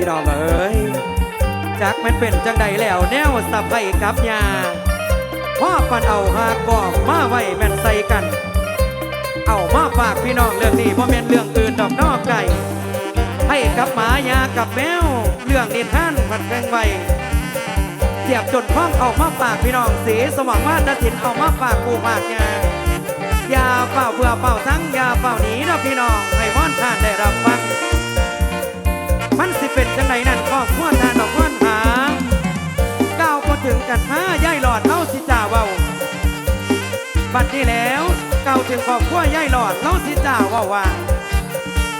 พี่น้องเอ้ยจากแมันเป็นจังใดแล้วแนวสะไพกับยาพ่อปันเอาหากบอกมาไว้แม่นใส่กัน เอามาฝากพี่น้องเรื่องนี้เพราะแม่นเรื่องอื่นดอกนอกไก่ให้กับหมายากับแมวเรื่องนิทานผัดแกงไว้เทียบจนพ้องเอามาฝากพี่น้องสีสมองมาดถินเอามาฝากปูฝากยายาเป่าเบื่อเป่าทั้งยาเป่าหนีนะพี่น้องให้ว่อนท่านได้รับฟัง ถึงครอบครัวยายหลอดเล่าสิจ่าว่าว่า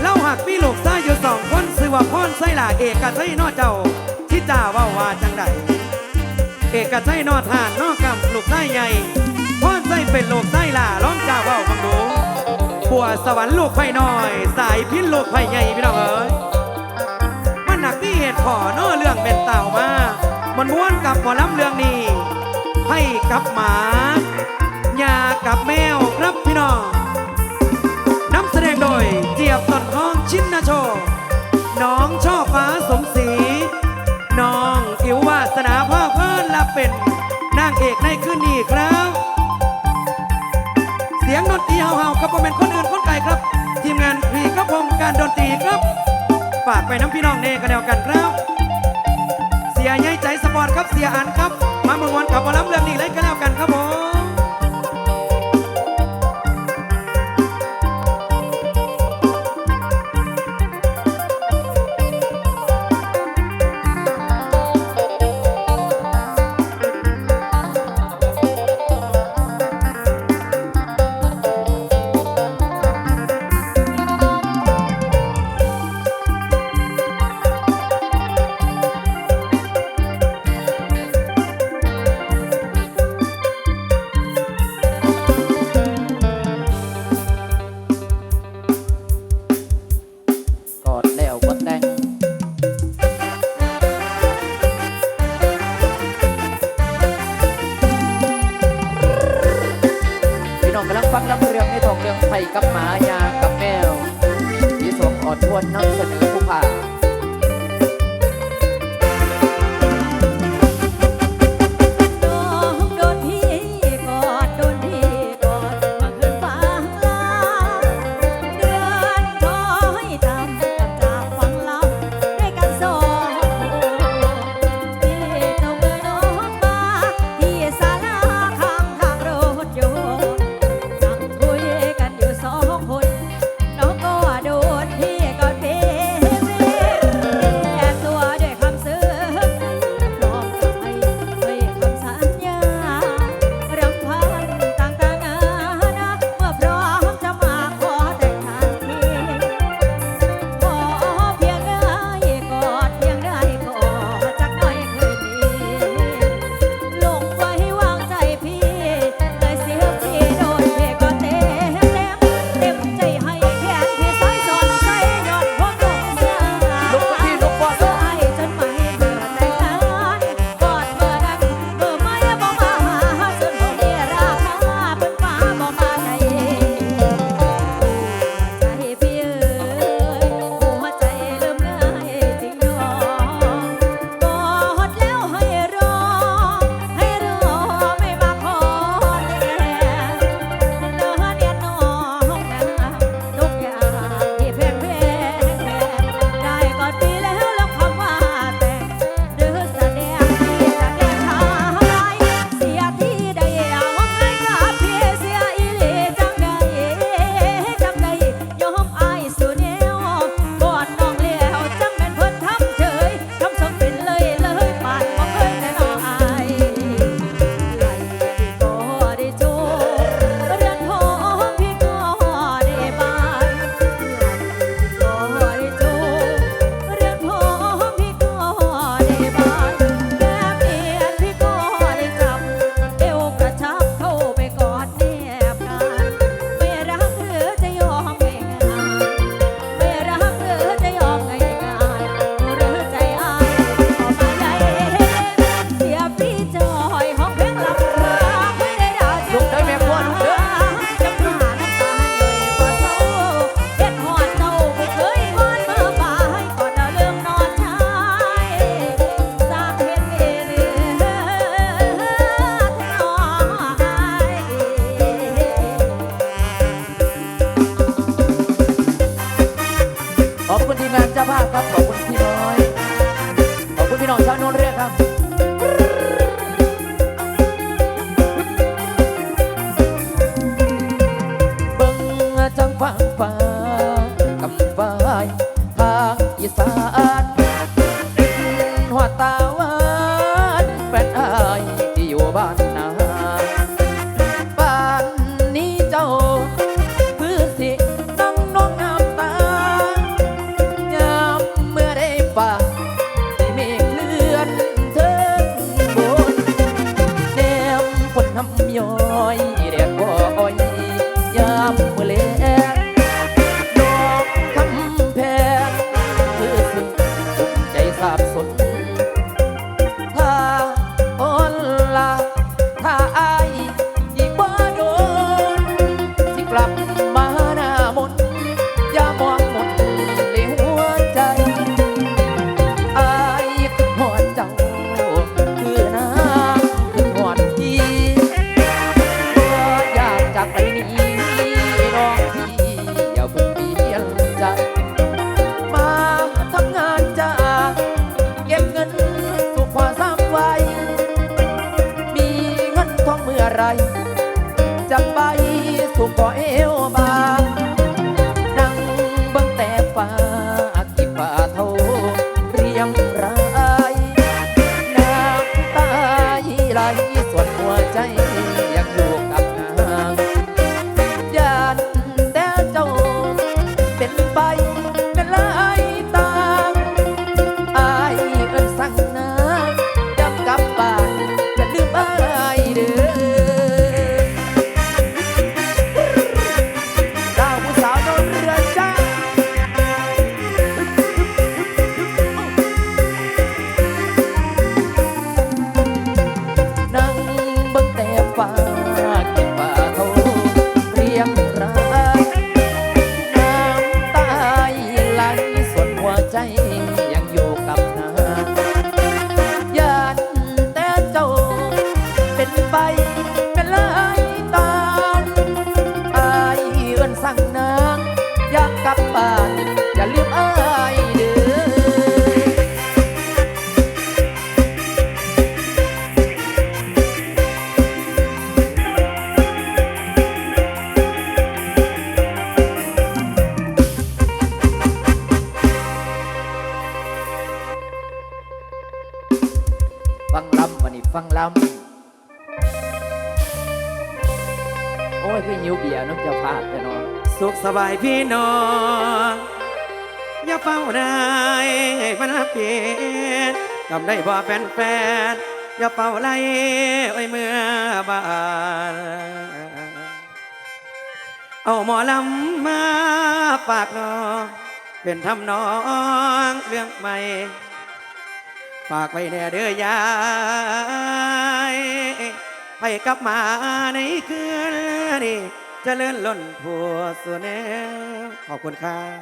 เล่าหักพี่ลูกซ้ายอยู่สองคนซื้อว่าพ่อนไส้หล่าเอกกับไส้นอเจ้าที่จ่าว่าว่าจังใดเอกกับไส้นอทานนอกำลูกไส้ใหญ่พ่อนไส้เป็นลูกไส้หล่าร้องจ่าว่าฟังดูปัวสวรรค์ลูกไผ่น้อย สายพินลูกไผ่ใหญ่พี่น้องเอ้ยมันหนักที่เหตุขอเน้อเรื่องเป็นเต่ามามันม้วนกับหมอลำเรื่องนี้ให้กับหมา ครับพี่น้องนำแสดงโดยเจียบต้นทองชินนาโช น้องช่อฟ้าสมศรีน้องอิววาสนาพ่อเพิ่นละเป็นนางเอกในคืนนี้ครับ เสียงดนตรีเฮาๆกับโมเมนคนอื่นคนไกลครับ ทีมงานพรีกระพงการดนตรีครับ ฝากไปน้ำพี่น้องเนกันแล้วกันครับ เสียใหญ่ใจสปอร์ตครับเสียอันครับ มามวนๆกับหมอลำเรื่องนี้เลยกัน สู่ก่อเอวบ สุขสบายพี่น้อง อย่าเฝ้าได้มันเปลี่ยนจำได้บ่แฟนแฟนอย่าเฝ้าไล่ไว้เมื่อบานเอาหมอลำมาฝากน้องเป็นทำน้องเรื่องใหม่ ฝากไว้แน่เด้อยายไปกลับมาในคืนนี้ เจะเลื่อนล้นผัวสุแนวขอบคุณครับ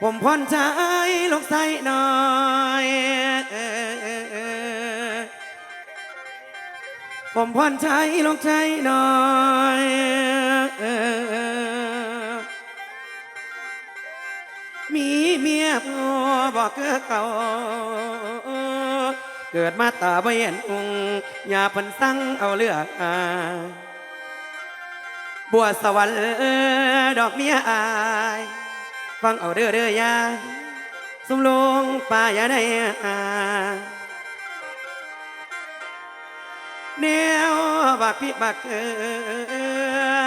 ผมพรใจลูกใส่หน่อยผมพรใจลูกใจหน่อยมีเมียพอบอกเกอเก่า เกิดมาตาบ่เห็นองค์ยาพันสั่งเอาเลือกอาบัวสวรรค์ดอกเมียอาย ฟังเอาเด้อเด้อยายสมลงป่าอย่าได้อาแนวบักพี่บักเอ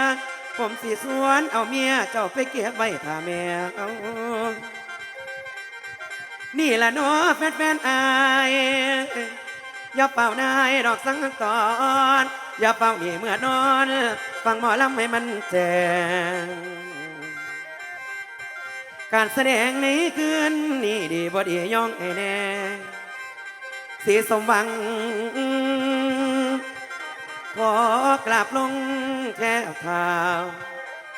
อผมสีสวนเอาเมียเจ้าไปเก็บไว้ท่าแม่เอา นี่แหละเนาะแฟนแฟนๆอายอย่าเป่านายดอกสังตอน อย่าเป่านี่เมื่อนอน ฟังหมอลำให้มันแจ้งการแสดงในคืนนี้ดีบ่ดีย่องไอแน่สีสมหวัง ขอกราบลงแค่เท้า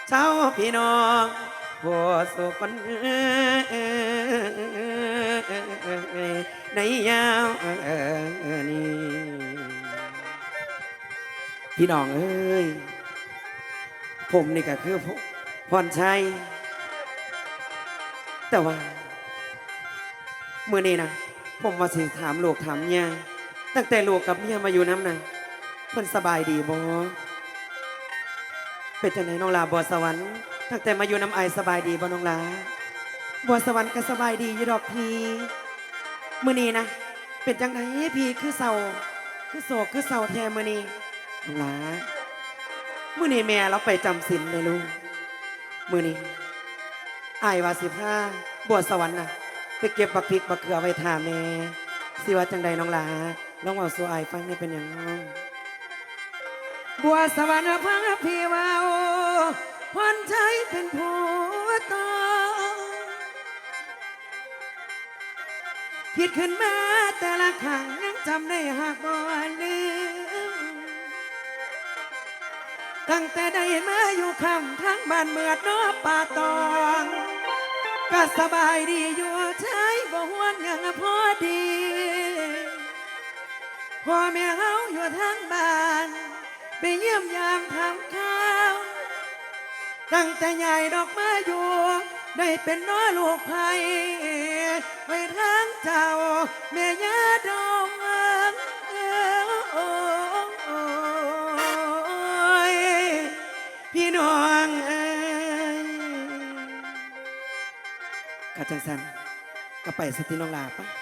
เช้าพี่น้องผัวสุคน ในยาวนี้พี่น้องเอ้ย ผมนี่ก็คือพรชัย แต่ว่าเมื่อนี้นะผมมาสิถามลูกถามเมียตั้งแต่ลูกกับเมียมาอยู่น้ำนะเพิ่นสบายดีบ่เป็นจังไหนน้องลาบัวสวรรค์ตั้งแต่มาอยู่น้ำไอสบายดีบ่น้องลา บัวสวรรค์ก็สบายดีอยู่ดอกพี่มื่อนี้นะเป็นจังไหนพี่คือเศร้าคือโศกคือเศร้าแท้มื่อนี้น้องลามื่อนี้แม่เราไปจำศีลเลยลูกมื่อนี้อายวาสิบห้าบวชสวรรค์น่ะไปเก็บบักพริกบักเกลือไว้ทาแม่สิว่าจังใดน้องลาน้องเอาสู่อายฟังนี่เป็นอย่างน้องบวชสวรรค์พังพี่วาวพรใจเป็นผู้ต่อ คิดขึ้นมาแต่ละครั้งยังจำได้หากบ่ลืมตั้งแต่ได้มาอยู่คำทั้งบ้านเมือดนอป่าตองก็สบายดีอยู่ใช้บ่หวนยังพอดีพ่อแม่เฮาอยู่ทั้งบ้าน ไปเยี่ยมยามทำข้า ตั้งแต่ใหญ่ดอกมาอยู่ ได้เป็นน้อลูกไผ่ไปทั้งเจ้า แม่ยาดองเอ้ยพี่น้องเอ้ยกะจังสันก็ไปสติน้องลาปะ